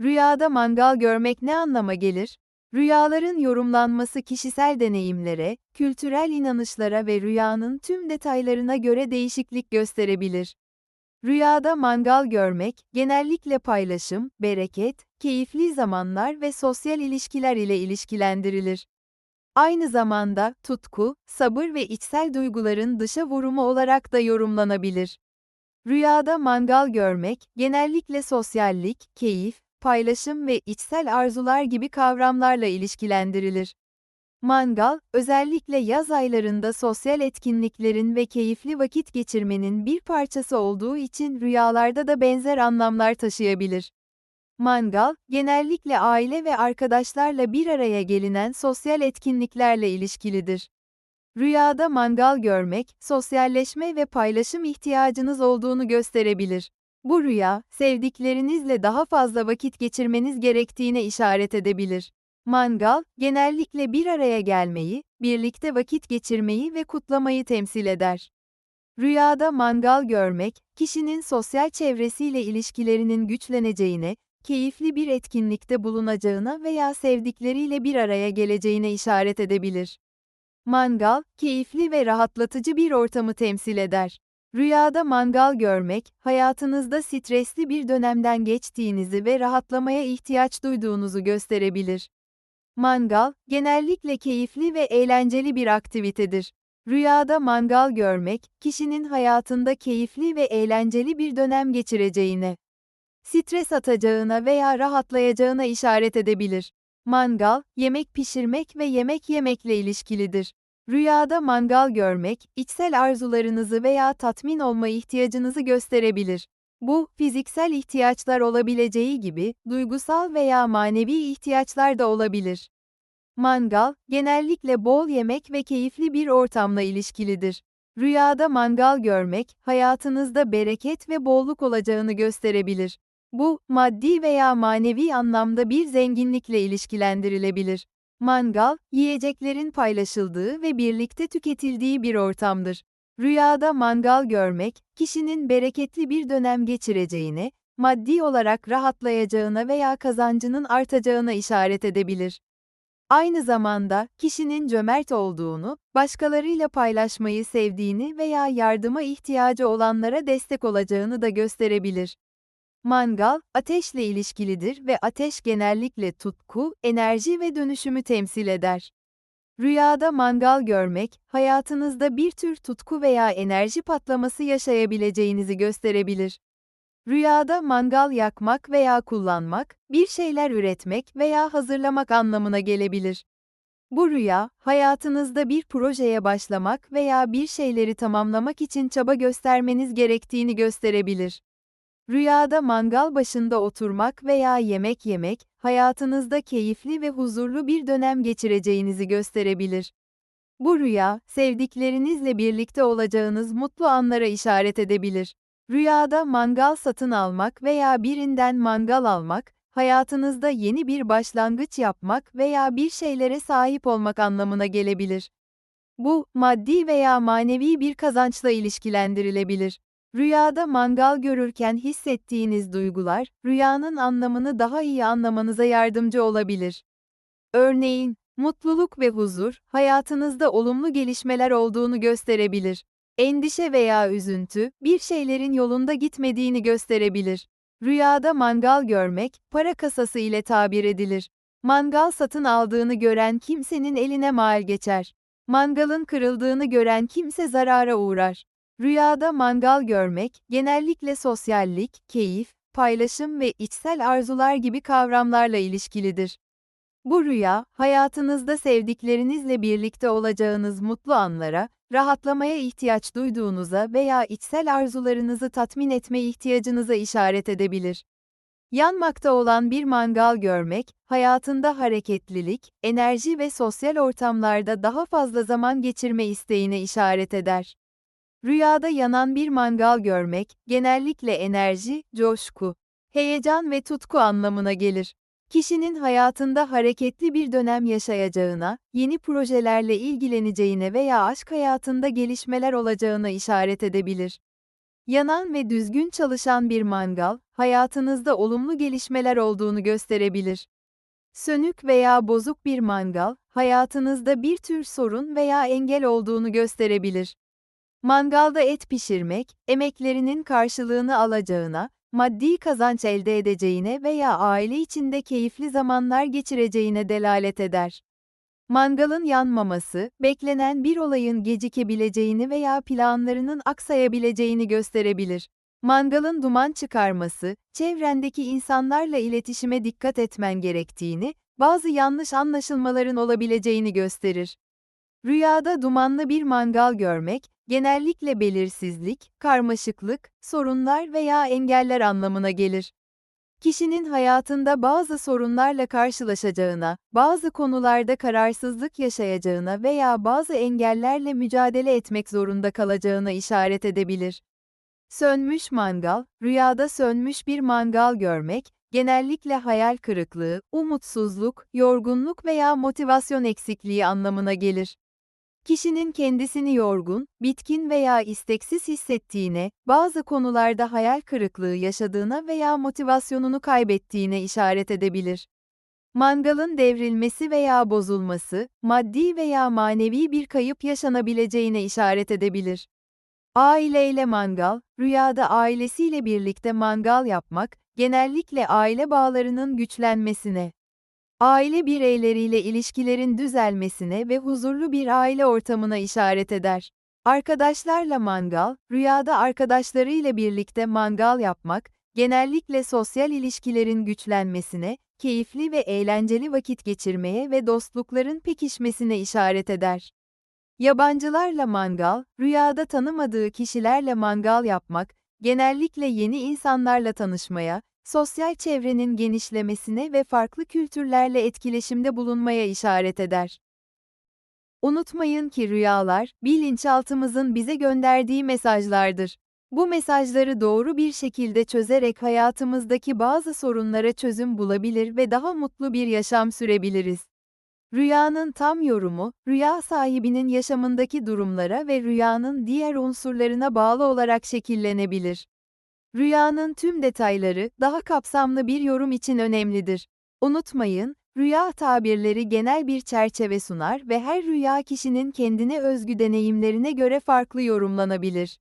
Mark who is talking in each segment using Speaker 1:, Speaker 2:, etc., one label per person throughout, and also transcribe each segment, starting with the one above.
Speaker 1: Rüyada mangal görmek ne anlama gelir? Rüyaların yorumlanması kişisel deneyimlere, kültürel inanışlara ve rüyanın tüm detaylarına göre değişiklik gösterebilir. Rüyada mangal görmek, genellikle paylaşım, bereket, keyifli zamanlar ve sosyal ilişkiler ile ilişkilendirilir. Aynı zamanda, tutku, sabır ve içsel duyguların dışa vurumu olarak da yorumlanabilir. Rüyada mangal görmek, genellikle sosyallik, keyif, paylaşım ve içsel arzular gibi kavramlarla ilişkilendirilir. Mangal, özellikle yaz aylarında sosyal etkinliklerin ve keyifli vakit geçirmenin bir parçası olduğu için rüyalarda da benzer anlamlar taşıyabilir. Mangal, genellikle aile ve arkadaşlarla bir araya gelinen sosyal etkinliklerle ilişkilidir. Rüyada mangal görmek, sosyalleşme ve paylaşım ihtiyacınız olduğunu gösterebilir. Bu rüya, sevdiklerinizle daha fazla vakit geçirmeniz gerektiğine işaret edebilir. Mangal, genellikle bir araya gelmeyi, birlikte vakit geçirmeyi ve kutlamayı temsil eder. Rüyada mangal görmek, kişinin sosyal çevresiyle ilişkilerinin güçleneceğine, keyifli bir etkinlikte bulunacağına veya sevdikleriyle bir araya geleceğine işaret edebilir. Mangal, keyifli ve rahatlatıcı bir ortamı temsil eder. Rüyada mangal görmek, hayatınızda stresli bir dönemden geçtiğinizi ve rahatlamaya ihtiyaç duyduğunuzu gösterebilir. Mangal, genellikle keyifli ve eğlenceli bir aktivitedir. Rüyada mangal görmek, kişinin hayatında keyifli ve eğlenceli bir dönem geçireceğine, stres atacağına veya rahatlayacağına işaret edebilir. Mangal, yemek pişirmek ve yemek yemekle ilişkilidir. Rüyada mangal görmek, içsel arzularınızı veya tatmin olma ihtiyacınızı gösterebilir. Bu, fiziksel ihtiyaçlar olabileceği gibi, duygusal veya manevi ihtiyaçlar da olabilir. Mangal, genellikle bol yemek ve keyifli bir ortamla ilişkilidir. Rüyada mangal görmek, hayatınızda bereket ve bolluk olacağını gösterebilir. Bu, maddi veya manevi anlamda bir zenginlikle ilişkilendirilebilir. Mangal, yiyeceklerin paylaşıldığı ve birlikte tüketildiği bir ortamdır. Rüyada mangal görmek, kişinin bereketli bir dönem geçireceğine, maddi olarak rahatlayacağına veya kazancının artacağına işaret edebilir. Aynı zamanda, kişinin cömert olduğunu, başkalarıyla paylaşmayı sevdiğini veya yardıma ihtiyacı olanlara destek olacağını da gösterebilir. Mangal, ateşle ilişkilidir ve ateş genellikle tutku, enerji ve dönüşümü temsil eder. Rüyada mangal görmek, hayatınızda bir tür tutku veya enerji patlaması yaşayabileceğinizi gösterebilir. Rüyada mangal yakmak veya kullanmak, bir şeyler üretmek veya hazırlamak anlamına gelebilir. Bu rüya, hayatınızda bir projeye başlamak veya bir şeyleri tamamlamak için çaba göstermeniz gerektiğini gösterebilir. Rüyada mangal başında oturmak veya yemek yemek, hayatınızda keyifli ve huzurlu bir dönem geçireceğinizi gösterebilir. Bu rüya, sevdiklerinizle birlikte olacağınız mutlu anlara işaret edebilir. Rüyada mangal satın almak veya birinden mangal almak, hayatınızda yeni bir başlangıç yapmak veya bir şeylere sahip olmak anlamına gelebilir. Bu, maddi veya manevi bir kazançla ilişkilendirilebilir. Rüyada mangal görürken hissettiğiniz duygular, rüyanın anlamını daha iyi anlamanıza yardımcı olabilir. Örneğin, mutluluk ve huzur, hayatınızda olumlu gelişmeler olduğunu gösterebilir. Endişe veya üzüntü, bir şeylerin yolunda gitmediğini gösterebilir. Rüyada mangal görmek, para kasası ile tabir edilir. Mangal satın aldığını gören kimsenin eline mal geçer. Mangalın kırıldığını gören kimse zarara uğrar. Rüyada mangal görmek, genellikle sosyallik, keyif, paylaşım ve içsel arzular gibi kavramlarla ilişkilidir. Bu rüya, hayatınızda sevdiklerinizle birlikte olacağınız mutlu anlara, rahatlamaya ihtiyaç duyduğunuza veya içsel arzularınızı tatmin etme ihtiyacınıza işaret edebilir. Yanmakta olan bir mangal görmek, hayatında hareketlilik, enerji ve sosyal ortamlarda daha fazla zaman geçirme isteğine işaret eder. Rüyada yanan bir mangal görmek, genellikle enerji, coşku, heyecan ve tutku anlamına gelir. Kişinin hayatında hareketli bir dönem yaşayacağına, yeni projelerle ilgileneceğine veya aşk hayatında gelişmeler olacağına işaret edebilir. Yanan ve düzgün çalışan bir mangal, hayatınızda olumlu gelişmeler olduğunu gösterebilir. Sönük veya bozuk bir mangal, hayatınızda bir tür sorun veya engel olduğunu gösterebilir. Mangalda et pişirmek, emeklerinin karşılığını alacağına, maddi kazanç elde edeceğine veya aile içinde keyifli zamanlar geçireceğine delalet eder. Mangalın yanmaması, beklenen bir olayın gecikebileceğini veya planlarının aksayabileceğini gösterebilir. Mangalın duman çıkarması, çevrendeki insanlarla iletişime dikkat etmen gerektiğini, bazı yanlış anlaşılmaların olabileceğini gösterir. Rüyada dumanlı bir mangal görmek, genellikle belirsizlik, karmaşıklık, sorunlar veya engeller anlamına gelir. Kişinin hayatında bazı sorunlarla karşılaşacağına, bazı konularda kararsızlık yaşayacağına veya bazı engellerle mücadele etmek zorunda kalacağına işaret edebilir. Sönmüş mangal, rüyada sönmüş bir mangal görmek, genellikle hayal kırıklığı, umutsuzluk, yorgunluk veya motivasyon eksikliği anlamına gelir. Kişinin kendisini yorgun, bitkin veya isteksiz hissettiğine, bazı konularda hayal kırıklığı yaşadığına veya motivasyonunu kaybettiğine işaret edebilir. Mangalın devrilmesi veya bozulması, maddi veya manevi bir kayıp yaşanabileceğine işaret edebilir. Aileyle mangal, rüyada ailesiyle birlikte mangal yapmak, genellikle aile bağlarının güçlenmesine, aile bireyleriyle ilişkilerin düzelmesine ve huzurlu bir aile ortamına işaret eder. Arkadaşlarla mangal, rüyada arkadaşlarıyla birlikte mangal yapmak, genellikle sosyal ilişkilerin güçlenmesine, keyifli ve eğlenceli vakit geçirmeye ve dostlukların pekişmesine işaret eder. Yabancılarla mangal, rüyada tanımadığı kişilerle mangal yapmak, genellikle yeni insanlarla tanışmaya, sosyal çevrenin genişlemesine ve farklı kültürlerle etkileşimde bulunmaya işaret eder. Unutmayın ki rüyalar, bilinçaltımızın bize gönderdiği mesajlardır. Bu mesajları doğru bir şekilde çözerek hayatımızdaki bazı sorunlara çözüm bulabilir ve daha mutlu bir yaşam sürebiliriz. Rüyanın tam yorumu, rüya sahibinin yaşamındaki durumlara ve rüyanın diğer unsurlarına bağlı olarak şekillenebilir. Rüyanın tüm detayları, daha kapsamlı bir yorum için önemlidir. Unutmayın, rüya tabirleri genel bir çerçeve sunar ve her rüya kişinin kendine özgü deneyimlerine göre farklı yorumlanabilir.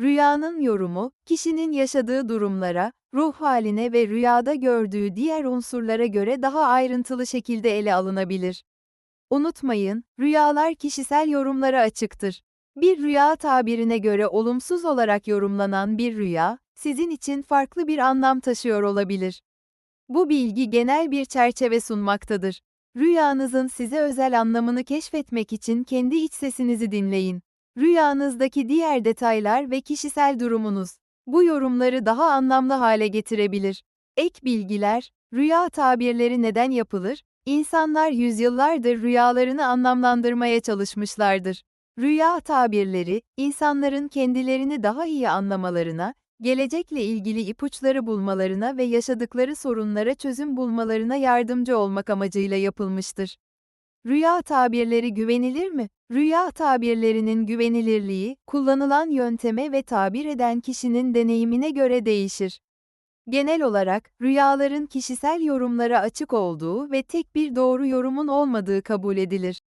Speaker 1: Rüyanın yorumu, kişinin yaşadığı durumlara, ruh haline ve rüyada gördüğü diğer unsurlara göre daha ayrıntılı şekilde ele alınabilir. Unutmayın, rüyalar kişisel yorumlara açıktır. Bir rüya tabirine göre olumsuz olarak yorumlanan bir rüya, sizin için farklı bir anlam taşıyor olabilir. Bu bilgi genel bir çerçeve sunmaktadır. Rüyanızın size özel anlamını keşfetmek için kendi iç sesinizi dinleyin. Rüyanızdaki diğer detaylar ve kişisel durumunuz bu yorumları daha anlamlı hale getirebilir. Ek bilgiler, rüya tabirleri neden yapılır? İnsanlar yüzyıllardır rüyalarını anlamlandırmaya çalışmışlardır. Rüya tabirleri, insanların kendilerini daha iyi anlamalarına, gelecekle ilgili ipuçları bulmalarına ve yaşadıkları sorunlara çözüm bulmalarına yardımcı olmak amacıyla yapılmıştır. Rüya tabirleri güvenilir mi? Rüya tabirlerinin güvenilirliği, kullanılan yönteme ve tabir eden kişinin deneyimine göre değişir. Genel olarak, rüyaların kişisel yorumlara açık olduğu ve tek bir doğru yorumun olmadığı kabul edilir.